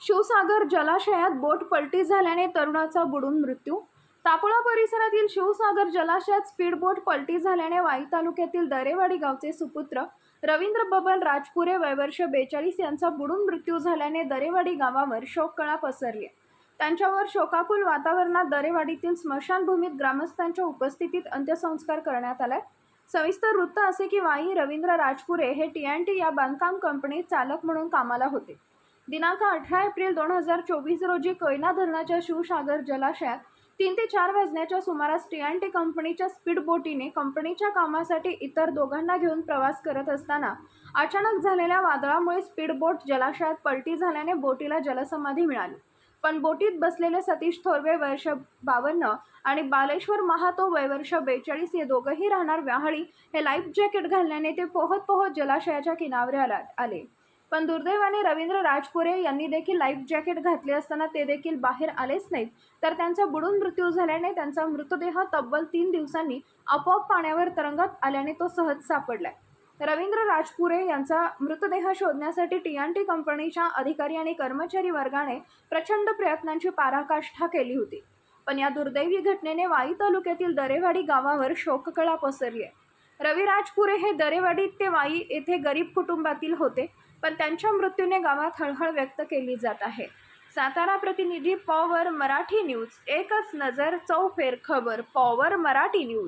शिवसागर जलाशयात बोट पलटी झाल्याने तरुणाचा बुडून मृत्यू. तापोळा परिसरातील शिवसागर जलाशयात स्पीडबोट पलटी झाल्याने वाई तालुक्यातील दरेवाडी गावचे सुपुत्र रवींद्र बबन राजपुरे वयवर्ष बेचाळीस यांचा बुडून मृत्यू झाल्याने दरेवाडी गावावर शोककळा पसरली. त्यांच्यावर शोकाकुल वातावरणात दरेवाडीतील स्मशानभूमीत ग्रामस्थांच्या उपस्थितीत अंत्यसंस्कार करण्यात आलाय सविस्तर वृत्त असे की वाई रवींद्र राजपुरे हे टी अँड टी या बांधकाम कंपनीत चालक म्हणून कामाला होते. दिनांक अठरा एप्रिल दोन हजार चोवीस रोजी कोयना धरणाच्या शिवसागर जलाशयात तीन ते चार वाजण्याच्या सुमारास टी अँड टी कंपनीच्या स्पीड बोटीने कंपनीच्या कामासाठी इतर दोघांना घेऊन प्रवास करत असताना अचानक झालेल्या वादळामुळे स्पीड बोट जलाशयात पलटी झाल्याने बोटीला जलसमाधी मिळाली. पण बोटीत बसलेले सतीश थोरवे वर्ष बावन्न आणि बालेश्वर महातो वयवर्ष बेचाळीस हे दोघंही राहणार व्याहाळी हे लाईफ जॅकेट घालण्याने ते पोहत पोहत जलाशयाच्या किनाऱ्याला आले. पण दुर्दैवाने रवींद्र राजपुरे यांनी देखील लाईफ जॅकेट घातले असताना ते देखील बाहेर आलेच नाहीत. तर त्यांचा बुडून मृत्यू झाल्याने त्यांचा मृतदेह तब्बल तीन दिवसांनी आपोआप पाण्यावर तरंगत आल्याने तो सहज सापडलाय. रवींद्र राजपुरे यांचा मृतदेह शोधण्यासाठी टी एन टी कंपनीच्या अधिकारी आणि कर्मचारी वर्गाने प्रचंड प्रयत्नांची पाराकाष्ठा केली होती. पण या दुर्दैवी घटनेने वाई तालुक्यातील दरेवाडी गावावर शोककळा पसरली आहे रवी राजपुरे हे दरेवाडी ते वाई येथे गरीब कुटुंबातील होते. पण त्यांच्या मृत्यूने गावात हळहळ व्यक्त केली जात आहे. सातारा प्रतिनिधी पॉवर मराठी न्यूज एकच नजर चौफेर खबर पॉवर मराठी न्यूज.